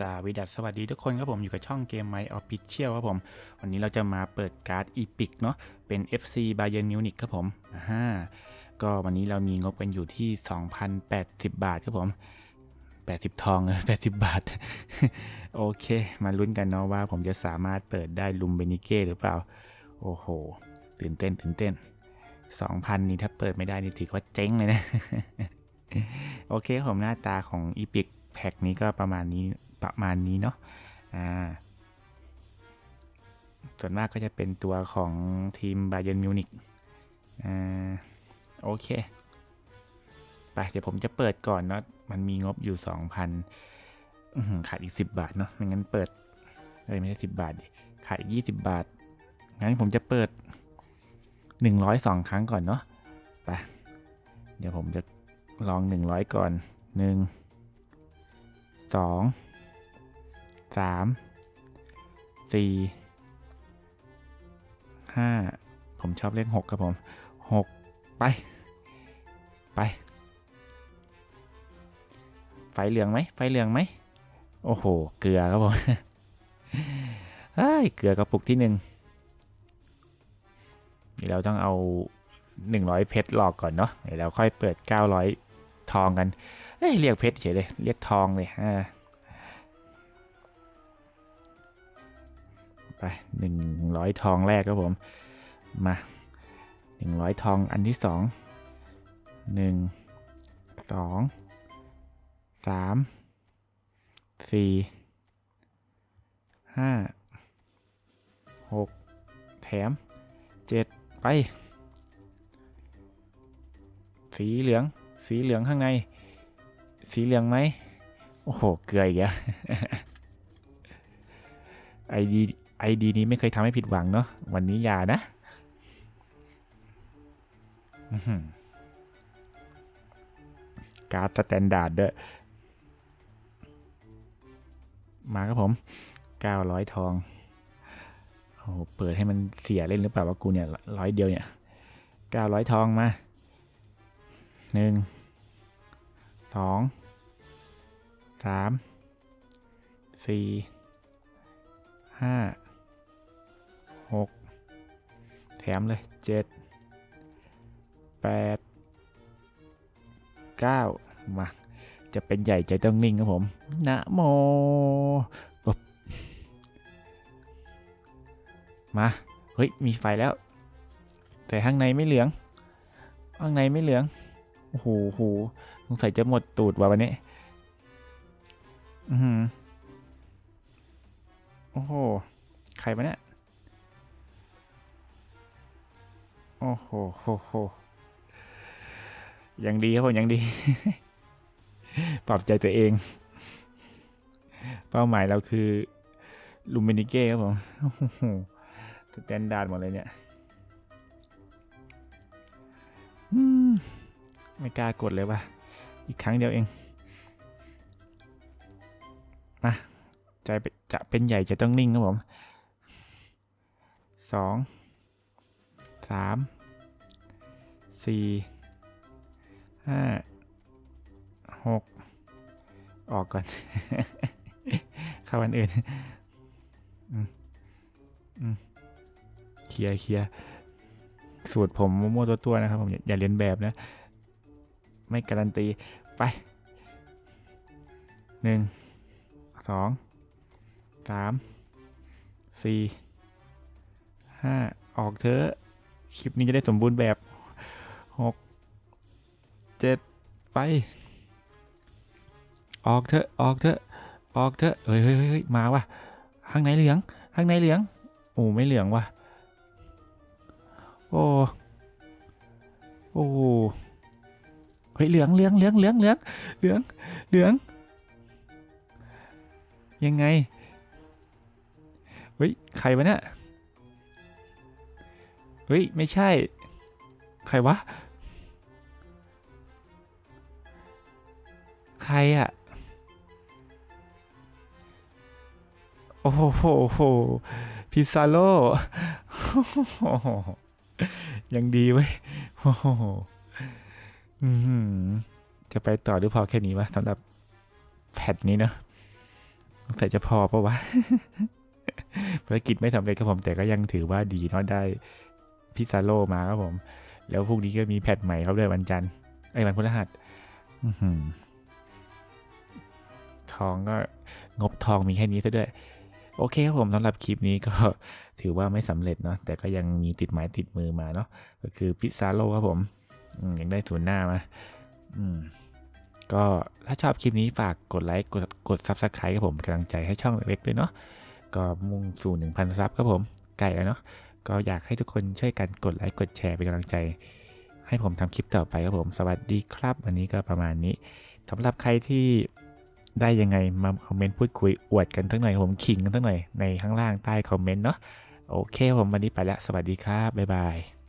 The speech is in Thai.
สวีดัสสวัสดีทุกคนครับผมอยู่กับช่องเกมไมออฟฟิเชียลครับผม วันนี้เราจะมาเปิดการ์ดอีพิกเนาะเป็น FC b a y e r n m u n i c ครับผมอ่าก็วันนี้เรามีงบกันอยู่ที่ 2,080 บาทครับผม 80 ทอง 80 บาท โอเค มาลุ้นกันเนาะว่าผมจะสามารถเปิดได้ลุมเบนิเก้หรือเปล่า โอ้โห ตื่นเต้นตื่นเต้น 2,000 นี่ถ้าเปิดไม่ได้นี่ถือว่าเจ๊งเลยนะ โอเคผมหน้าตาของอีพิกแพ็คนี้ก็ประมาณนี้ ประมาณนี้เนาะอ่าส่วนมากก็จะเป็นตัวของทีมบาเย r n m มิวนิกอ่าโอเค ไป เดี๋ยวผมจะเปิดก่อนเนาะมันมีงบอยู่ 2,000ขาดอีก 10 บาทเนาะไม่งั้นเปิดเอ้ยไม่ใช่10 บาทดิขาดอีก 20 บาท งั้นผมจะเปิด 102 ครั้งก่อนเนาะไปเดี๋ยวผมจะลอง 100 ก่อน1สอง สามสี่ห้าผมชอบเลขหกครับผมหกไป ไป ไฟเหลืองไหมไฟเหลืองไหมโอ้โห เกลือครับผมเฮ้ยเกลือกระปุกที่หนึ่งเราต้องเอาหนึ่งร้อยเพชรหลอกก่อนเนาะเดี๋ยวเราค่อยเปิดเก้าร้อยทองกันเอ้ยเรียกเพชรเฉยเลย เรียกทองเลยอ่า ไปหนึ่งร้อยทองแรกครับผม มาหนึ่งร้อยทองอันที่สองหนึ่งสองสามสี่ห้าหกแถมเจ็ดไป สีเหลือง สีเหลืองข้างใน สีเหลืองไหม โอ้โห เกลืออีกแล้วไอดี ไอดีนี้ไม่เคยทำให้ผิดหวังเนาะวันนี้อย่านะการ์ดสแตนดาร์ดเด้อมาครับผม 900 ทองโอ้โหเปิดให้มันเสียเล่นหรือเปล่าวะกูเนี่ยร้อยเดียวเนี่ย 900 ทองมาหนึ่งสอ งสามสี่ห้าหกแถมเลยเจ็ดแปดเก้ามา จะเป็นใหญ่ใจต้องนิ่งครับผม นะโมปึ๊บมา เฮ้ย มีไฟแล้ว แต่ข้างในไม่เหลือง ข้างในไม่เหลือง โอ้โหโหสงสัยจะหมดตูดว่ะวันนี้ อือหือโอ้โห ใครมาเนี่ย โอ้โหโหโหยังดีครับผมยังดี ปรับใจตัวเอง เป้าหมายเราคือลูมินิเก้ครับผมโอ้โหสแตนดาร์ดหมดเลยเนี่ยมไม่กล้ากดเลยว่ะ อีกครั้งเดียวเอง มาใจจะเป็นใหญ่จะต้องนิ่งครับผมสอง สามสี่ห้าหกออกก่อน เข้าอันอื่นเคลียร์เคลียร์สูตรผมมั่วๆตัวๆนะครับ ผมอย่าอย่าเรียนแบบนะ ไม่การันตี ไปหนึ่งสองสามสี่ห้าออกเถอะ คลิปนี้จะได้สมบูรณ์แบบหกเจ็ดไป ออกเถอะ ออกเถอะ ออกเถอะ เฮ้ยเฮ้ยเฮ้ยมาว่ะ ข้างในเหลือง ข้างในเหลือง โอ้ไม่เหลืองว่ะ โอ้ โอ้เฮ้ยเหลืองเหลืองเหลืองเหลืองเหลืองเหลืองเหลือง ยังไง เฮ้ย ใครวะเนี่ย เฮ้ย ไม่ใช่ ใครวะ ใครอะโอ้โหพิซาโลยังดีเว้ยโอ้โหจะไปต่อหรือพอแค่นี้วะสำหรับแพทนี้เนอะสงสัยจะพอปะวะภารกิจไม่สำเร็จครับผมแต่ก็ยังถือว่าดีเนาะได้ พิซาโลมาครับผม แล้วพรุ่งนี้ก็มีแพทใหม่ครับด้วยวันจันทร์ไอ้วันพฤหัสทองก็งบทองมีแค่นี้ซะด้วย โอเคครับผมสำหรับคลิปนี้ก็ถือว่าไม่สำเร็จเนาะแต่ก็ยังมีติดไม้ติดมือมาเนาะก็คือพิซซาโลครับผมยังได้ศูนย์หน้ามาอืมก็ถ้าชอบคลิปนี้ฝากกดไลค์กดกด Subscribe ครับผมกำลังใจให้ช่องเล็กๆด้วยเนาะก็มุ่งสู่ 1,000 ซับครับผมใกล้แล้วเนาะ ก็อยากให้ทุกคนช่วยกันกดไลค์กดแชร์เป็นกำลังใจ ให้ผมทำคลิปต่อไปครับผม สวัสดีครับ วันนี้ก็ประมาณนี้สำหรับใครที่ได้ยังไงมาคอมเมนต์พูดคุยอวดกันทั้งหน่อยผมขิงกันทั้งหน่อยในข้างล่างใต้คอมเมนต์เนาะโอเคผมวันนี้ไปแล้ว สวัสดีครับบ๊ายบาย